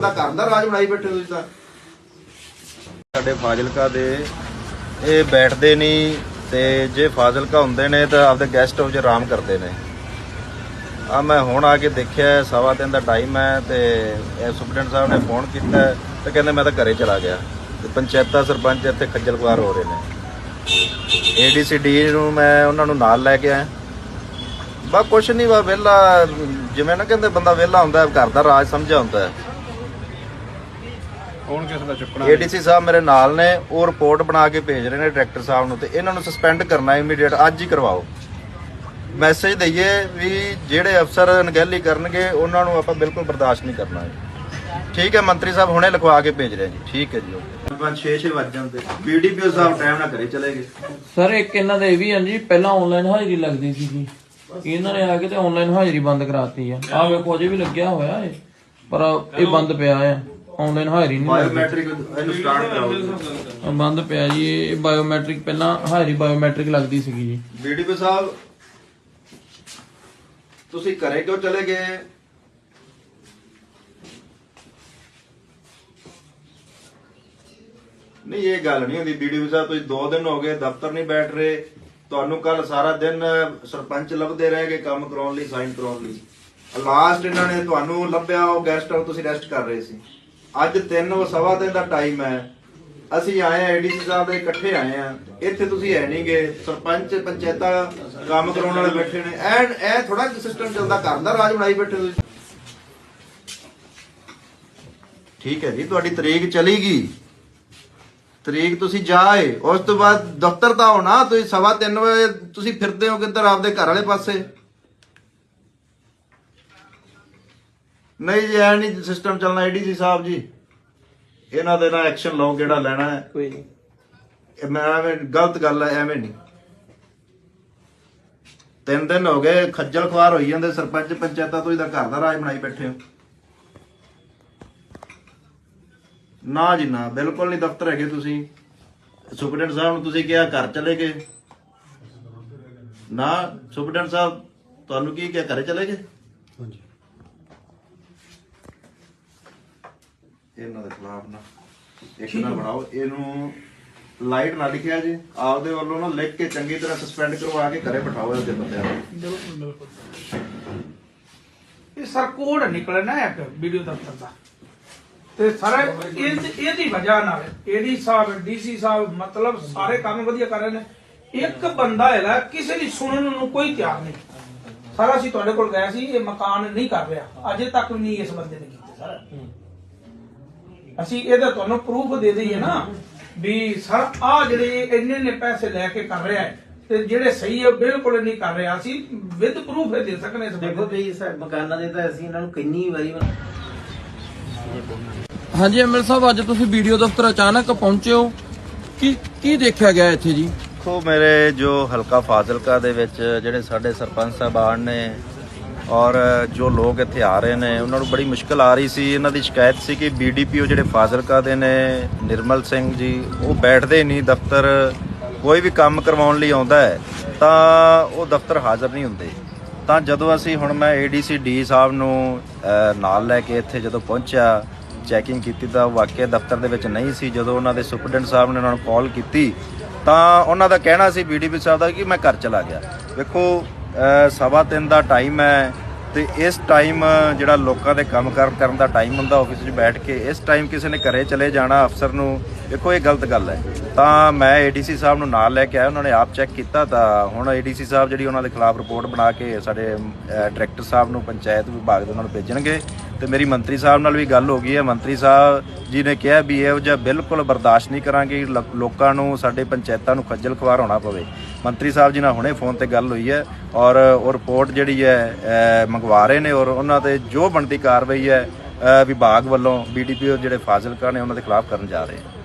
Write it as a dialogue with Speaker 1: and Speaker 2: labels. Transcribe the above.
Speaker 1: ਦਾ ਘਰ ਦਾ ਰਾਜ ਬਣਾਈ ਬੈਠੇ ਤੁਸੀਂ ਤਾਂ। ਸਾਡੇ ਫਾਜ਼ਿਲਕਾ ਦੇ ਇਹ ਬੈਠਦੇ ਨਹੀਂ ਤੇ ਜੇ ਫਾਜ਼ਿਲਕਾ ਹੁੰਦੇ ਨੇ ਤਾਂ ਆਪਦੇ ਗੈਸਟ ਹਾਊਸ 'ਚ ਆਰਾਮ ਕਰਦੇ ਨੇ। ਆ ਮੈਂ ਹੁਣ ਆ ਕੇ ਦੇਖਿਆ, ਸਵਾ ਤਿੰਨ ਦਾ ਟਾਈਮ ਹੈ ਤੇ ਇਹ ਸੁਪਰਡੈਂਟ ਸਾਹਿਬ ਨੇ ਫੋਨ ਕੀਤਾ ਤੇ ਕਹਿੰਦੇ ਮੈਂ ਤਾਂ ਘਰੇ ਚਲਾ ਗਿਆ। ਤੇ ਪੰਚਾਇਤਾਂ ਸਰਪੰਚ ਇੱਥੇ ਖੱਜਲ ਖੁਆਰ ਹੋ ਰਹੇ ਨੇ। ਏਡੀਸੀਡੀ ਨੂੰ ਮੈਂ ਉਹਨਾਂ ਨੂੰ ਨਾਲ ਲੈ ਕੇ ਆਇਆ। ਬਾ ਕੁਛ ਨਹੀਂ ਵਾ ਵਿਹਲਾ, ਜਿਵੇਂ ਨਾ ਕਹਿੰਦੇ ਬੰਦਾ ਵਿਹਲਾ ਹੁੰਦਾ, ਘਰ ਦਾ ਰਾਜ ਸਮਝਿਆ ਹੁੰਦਾ।
Speaker 2: ਕੌਣ ਕਿਸ ਦਾ ਚੁੱਕਣਾ
Speaker 1: ਏਡੀਸੀ ਸਾਹਿਬ ਮੇਰੇ ਨਾਲ ਨੇ ਉਹ ਰਿਪੋਰਟ ਬਣਾ ਕੇ ਭੇਜ ਰਹੇ ਨੇ ਡਾਇਰੈਕਟਰ ਸਾਹਿਬ ਨੂੰ ਤੇ ਇਹਨਾਂ ਨੂੰ ਸਸਪੈਂਡ ਕਰਨਾ ਇਮੀਡੀਏਟ ਅੱਜ ਹੀ ਕਰਵਾਓ। ਮੈਸੇਜ ਦਈਏ ਵੀ ਜਿਹੜੇ ਅਫਸਰ ਅਣਗਹਿਲੀ ਕਰਨਗੇ ਉਹਨਾਂ ਨੂੰ ਆਪਾਂ ਬਿਲਕੁਲ ਬਰਦਾਸ਼ਤ ਨਹੀਂ ਕਰਨਾ ਹੈ ਠੀਕ ਹੈ ਮੰਤਰੀ ਸਾਹਿਬ ਹੁਣੇ ਲਿਖਵਾ ਕੇ ਭੇਜ ਰਹੇ ਜੀ। ਠੀਕ ਹੈ ਜੀ ਓਕੇ। 5-6 ਵੱਜ ਜਾਂਦੇ। ਬੀਡੀਪੀਓ ਸਾਹਿਬ ਟਾਈਮ ਨਾਲ ਘਰੇ ਚਲੇ ਗਏ।
Speaker 3: ਸਰ ਇੱਕ ਇਹਨਾਂ ਦੇ ਇਹ ਵੀ ਹੈ ਜੀ ਪਹਿਲਾਂ ਆਨਲਾਈਨ ਹਾਜ਼ਰੀ ਲੱਗਦੀ ਸੀਗੀ ਇਹਨਾਂ ਨੇ ਆ ਕੇ ਤੇ ਆਨਲਾਈਨ ਹਾਜ਼ਰੀ ਬੰਦ ਕਰਾਤੀ ਆ। ਆ ਵੇਖੋ ਅਜੇ ਵੀ ਲੱਗਿਆ ਹੋਇਆ ਏ ਪਰ ਇਹ ਬੰਦ ਪਿਆ ਆ। ਆਨਲਾਈਨ ਹਾਜ਼ਰੀ ਨਹੀਂ ਲੱਗਦੀ
Speaker 1: ਬਾਇਓਮੈਟ੍ਰਿਕ ਇਹਨੂੰ ਸਟਾਰਟ ਕਰਾਓ।
Speaker 3: ਆਹ ਬੰਦ ਪਿਆ ਜੀ ਇਹ ਬਾਇਓਮੈਟ੍ਰਿਕ ਪਹਿਲਾਂ ਹਾਜ਼ਰੀ ਬਾਇਓਮੈਟ੍ਰਿਕ ਲੱਗਦੀ ਸੀਗੀ ਜੀ।
Speaker 1: ਬੀਡੀਪੀ ਸਾਹਿਬ ਤੁਸੀਂ ਘਰੇ ਕਿਉਂ ਚਲੇ ਗਏ? ਨਹੀਂ ਇਹ ਗੱਲ ਨਹੀਂ ਹੁੰਦੀ। ਬੀਡੀਪੀ ਸਾਹਿਬ ਤੁਸੀਂ 2 ਦਿਨ ਹੋ ਗਏ ਦਫ਼ਤਰ ਨਹੀਂ ਬੈਠ ਰਹੇ। ਤੁਹਾਨੂੰ ਕੱਲ ਸਾਰਾ ਦਿਨ ਸਰਪੰਚ ਲੱਭਦੇ ਰਹੇ ਗਏ ਕੰਮ ਕਰਾਉਣ ਲਈ ਸਾਈਨ ਕਰਾਉਣ ਲਈ। ਲਾਸਟ ਇਹਨਾਂ ਨੇ ਤੁਹਾਨੂੰ ਲੱਭਿਆ ਉਹ ਗੈਸਟ ਹਾਊਸ ਤੁਸੀਂ ਰੈਸਟ ਕਰ ਰਹੇ ਸੀ। ਅੱਜ 3 ਉਹ ਸਵਾ ਦਿਨ ਦਾ ਟਾਈਮ ਹੈ। ਅਸੀਂ ਆਏ ਆ ਏਡੀਸੀ ਸਾਹਿਬ ਦੇ, ਇਕੱਠੇ ਆਏ ਆ ਇੱਥੇ ਤੁਸੀਂ ਹੈ ਨਹੀਂਗੇ ਸਰਪੰਚ, ਪੰਚਾਇਤਾਂ ਕੰਮ ਕਰਾਉਣ ਵਾਲੇ ਬੈਠੇ ਨੇ। ਐ ਐ ਥੋੜਾ ਸਿਸਟਮ ਚੱਲਦਾ। ਘਰ ਦਾ ਰਾਜ ਬਣਾਈ ਬੈਠੇ ਤੁਸੀਂ। ਠੀਕ ਹੈ ਜੀ, ਤੁਹਾਡੀ ਤਰੀਕ ਚਲੀ ਗਈ। ਤਰੀਕ ਤੁਸੀਂ ਜਾਏ ਉਸ ਤੋਂ ਬਾਅਦ ਦਫ਼ਤਰ ਤਾਂ ਹੋਣਾ ਤੁਸੀਂ ਸਵਾ ਤਿੰਨ ਵਜੇ ਤੁਸੀਂ ਫਿਰਦੇ ਹੋ ਕਿੱਧਰ? ਆਪਦੇ ਘਰ ਵਾਲੇ ਪਾਸੇ। ਨਹੀਂ ਜੀ ਐ ਨਹੀਂ ਸਿਸਟਮ ਚੱਲਣਾ ਏਡੀਸੀ ਸਾਹਿਬ ਜੀ। ਇਹਨਾਂ ਦੇ ਨਾਲ ਐਕਸ਼ਨ ਲਓ ਕਿਹੜਾ ਲੈਣਾ ਹੈ?
Speaker 3: ਕੋਈ ਨਹੀਂ।
Speaker 1: ਇਹ ਮੈਂ ਐਵੇਂ ਗਲਤ ਗੱਲ ਹੈ ਐਵੇਂ ਨਹੀਂ। ਤਿੰਨ ਦਿਨ ਹੋ ਗਏ ਖੱਜਲ ਖਵਾਰ ਹੋਈ ਜਾਂਦੇ ਸਰਪੰਚ ਪੰਚਾਇਤਾਂ ਤਾਂ ਘਰ ਦਾ ਰਾਜ ਬਣਾਈ ਬੈਠੇ ਹੋ। ਨਾ ਜੀ ਨਾ ਬਿਲਕੁਲ ਨਹੀਂ ਦਫ਼ਤਰ ਹੈਗੇ ਤੁਸੀਂ। ਸੁਪਰਡੈਂਟ ਸਾਹਿਬ ਨੂੰ ਤੁਸੀਂ ਕਿਹਾ ਘਰ ਚਲੇ ਗਏ। ਨਾ ਸੁਪਰਡੈਂਟ ਸਾਹਿਬ ਤੁਹਾਨੂੰ ਕੀ ਕਿਹਾ ਘਰੇ ਚਲੇ ਗਏ? ਇਹਨਾਂ ਦੇ ਖਿਲਾਫ ਨਾ। ਇੱਕ ਨਾ ਬਣਾਓ। ਇਹਨੂੰ ਲਾਈਟ ਨਾ ਲਿਖਿਆ ਜੀ। ਆਪਦੇ ਵੱਲੋਂ ਨਾ ਲਿਖ ਕੇ ਚੰਗੀ ਤਰ੍ਹਾਂ ਸਸਪੈਂਡ ਕਰਵਾ ਕੇ ਘਰੇ ਬਿਠਾਓ ਇਹਦੇ ਬੰਦਿਆਂ ਨੂੰ।
Speaker 4: ਬਿਲਕੁਲ ਬਿਲਕੁਲ। ਇਹ ਸਰ ਕੋਡ ਨਿਕਲਣਾ ਹੈ ਇੱਕ ਵੀਡੀਓ ਦਫ਼ਤਰ ਦਾ। ਤੇ ਸਾਰਾ ਇਹ ਇਹਦੀ ਵਜ੍ਹਾ ਨਾਲ ਏਡੀ ਸਾਹਿਬ ਡੀਸੀ ਸਾਹਿਬ ਮਤਲਬ ਸਾਰੇ ਕੰਮ ਵਧੀਆ ਕਰ ਰਹੇ ਨੇ। ਇੱਕ ਬੰਦਾ ਹੈਗਾ ਕਿਸੇ ਦੀ ਸੁਣਨ ਨੂੰ ਕੋਈ ਤਿਆਰ ਨਹੀਂ। ਸਾਰਾ ਅਸੀਂ ਤੁਹਾਡੇ ਕੋਲ ਗਏ ਸੀ ਇਹ ਮਕਾਨ ਨਹੀਂ ਕਰ ਰਿਹਾ। ਅਜੇ ਤੱਕ ਵੀ ਨਹੀਂ ਇਸ ਬੰਦੇ ਨੇ ਕੀਤੇ। ਸਰ ਅਸੀਂ ਇਹਦਾ ਤੁਹਾਨੂੰ ਪ੍ਰੂਫ ਦੇ ਦਈਏ ਨਾ ਵੀ ਸਰ ਆ ਜਿਹੜੇ ਇੰਨੇ ਨੇ ਪੈਸੇ ਲੈ ਕੇ ਕਰ ਰਿਹਾ ਹੈ ਤੇ ਜਿਹੜੇ ਸਹੀ ਹੈ ਬਿਲਕੁਲ ਨਹੀਂ ਕਰ ਰਿਹਾ। ਅਸੀਂ ਵਿਦ ਪ੍ਰੂਫ ਦੇ ਸਕਨੇ ਇਸ
Speaker 5: ਦੇਖੋ। ਵੀ ਸਾ- ਮਕਾਨਾਂ ਦੇ ਤਾਂ ਅਸੀਂ ਇਹਨਾਂ ਨੂੰ ਕਿੰਨੀ ਵਾਰੀ
Speaker 3: ਹਾਂਜੀ ਐਮਐਲ ਸਾਹਿਬ ਅੱਜ ਤੁਸੀਂ ਵੀਡੀਓ ਦਫ਼ਤਰ ਅਚਾਨਕ ਪਹੁੰਚੇ ਹੋ। ਕੀ ਕੀ ਦੇਖਿਆ ਗਿਆ ਇੱਥੇ ਜੀ?
Speaker 1: ਦੇਖੋ ਮੇਰੇ ਜੋ ਹਲਕਾ ਫਾਜ਼ਿਲਕਾ ਦੇ ਵਿੱਚ ਜਿਹੜੇ ਸਾਡੇ ਸਰਪੰਚ ਸਾਹਿਬਾਨ ਨੇ ਔਰ ਜੋ ਲੋਕ ਇੱਥੇ ਆ ਰਹੇ ਨੇ, ਉਹਨਾਂ ਨੂੰ ਬੜੀ ਮੁਸ਼ਕਲ ਆ ਰਹੀ ਸੀ। ਇਹਨਾਂ ਦੀ ਸ਼ਿਕਾਇਤ ਸੀ ਕਿ ਬੀਡੀਪੀਓ ਜਿਹੜੇ ਫਾਜ਼ਿਲਕਾ ਦੇ ਨੇ, ਨਿਰਮਲ ਸਿੰਘ ਜੀ, ਉਹ ਬੈਠਦੇ ਨਹੀਂ, ਦਫ਼ਤਰ ਕੋਈ ਵੀ ਕੰਮ ਕਰਵਾਉਣ ਲਈ ਆਉਂਦਾ ਹੈ, ਤਾਂ ਉਹ ਦਫ਼ਤਰ ਹਾਜ਼ਰ ਨਹੀਂ ਹੁੰਦੇ। ਤਾਂ ਜਦੋਂ ਅਸੀਂ ਹੁਣ ਮੈਂ ਏਡੀਸੀ ਡੀ ਸਾਹਿਬ ਨੂੰ ਨਾਲ ਲੈ ਕੇ ਇੱਥੇ ਜਦੋਂ ਪਹੁੰਚਿਆ ਚੈਕਿੰਗ ਕੀਤੀ ਤਾਂ ਵਾਕਿਆ ਦਫ਼ਤਰ ਦੇ ਵਿੱਚ ਨਹੀਂ ਸੀ। ਜਦੋਂ ਉਹਨਾਂ ਦੇ ਸੁਪਰਡੈਂਟ ਸਾਹਿਬ ਨੇ ਉਹਨਾਂ ਨੂੰ ਕਾਲ ਕੀਤੀ, ਤਾਂ ਉਹਨਾਂ ਦਾ ਕਹਿਣਾ ਸੀ ਬੀਡੀਪੀ ਸਾਹਿਬ ਦਾ, ਕਿ ਮੈਂ ਘਰ ਚਲਾ ਗਿਆ। ਵੇਖੋ ਸਵਾ ਤਿੰਨ ਦਾ ਟਾਈਮ ਹੈ ਤੇ ਇਸ ਟਾਈਮ ਜਿਹੜਾ ਲੋਕਾਂ ਦੇ ਕੰਮ ਕਾਰ, ਕਰਨ ਦਾ ਟਾਈਮ ਹੁੰਦਾ ਆਫਿਸ 'ਚ ਬੈਠ ਕੇ, ਇਸ ਟਾਈਮ ਕਿਸੇ ਨੇ ਘਰੇ ਚਲੇ ਜਾਣਾ ਅਫਸਰ ਨੂੰ, ਦੇਖੋ ਇਹ ਗਲਤ ਗੱਲ ਹੈ। ਤਾਂ ਮੈਂ ਏਡੀਸੀ ਸਾਹਿਬ ਨੂੰ ਨਾਲ ਲੈ ਕੇ ਆਇਆ, ਉਹਨਾਂ ਨੇ ਆਪ ਚੈੱਕ ਕੀਤਾ ਤਾਂ ਹੁਣ ਏਡੀਸੀ ਸਾਹਿਬ ਜਿਹੜੀ ਉਹਨਾਂ ਦੇ ਖਿਲਾਫ ਰਿਪੋਰਟ ਬਣਾ ਕੇ ਸਾਡੇ ਡਾਇਰੈਕਟਰ ਸਾਹਿਬ ਨੂੰ ਪੰਚਾਇਤ ਵਿਭਾਗ ਦੇ ਉਹਨਾਂ ਨੂੰ ਭੇਜਣਗੇ। ਤੇ ਮੇਰੀ ਮੰਤਰੀ ਸਾਹਿਬ ਨਾਲ ਵੀ ਗੱਲ ਹੋ ਗਈ ਹੈ। ਮੰਤਰੀ ਸਾਹਿਬ ਜੀ ਨੇ ਕਿਹਾ ਵੀ ਇਹੋ ਜਿਹਾ ਬਿਲਕੁਲ ਬਰਦਾਸ਼ਤ ਨਹੀਂ ਕਰਾਂਗੇ। ਲ- ਲੋਕਾਂ ਨੂੰ, ਸਾਡੇ ਪੰਚਾਇਤਾਂ ਨੂੰ ਖੱਜਲ ਖਵਾਰ ਹੋਣਾ ਪਵੇ। ਮੰਤਰੀ ਸਾਹਿਬ ਜੀ ਨਾਲ ਹੁਣੇ ਫੋਨ ਤੇ ਗੱਲ ਹੋਈ ਹੈ ਔਰ ਉਹ ਰਿਪੋਰਟ ਜਿਹੜੀ ਹੈ ਮੰਗਵਾ ਰਹੇ ਨੇ ਔਰ ਉਹਨਾਂ ਤੇ ਜੋ ਬਣਦੀ ਕਾਰਵਾਈ ਹੈ ਵਿਭਾਗ ਵੱਲੋਂ ਬੀਡੀਪੀਓ ਜਿਹੜੇ ਫਾਜ਼ਿਲਕਾ ਨੇ ਉਹਨਾਂ ਦੇ ਖਿਲਾਫ ਕਰਨ ਜਾ ਰਹੇ ਹੈ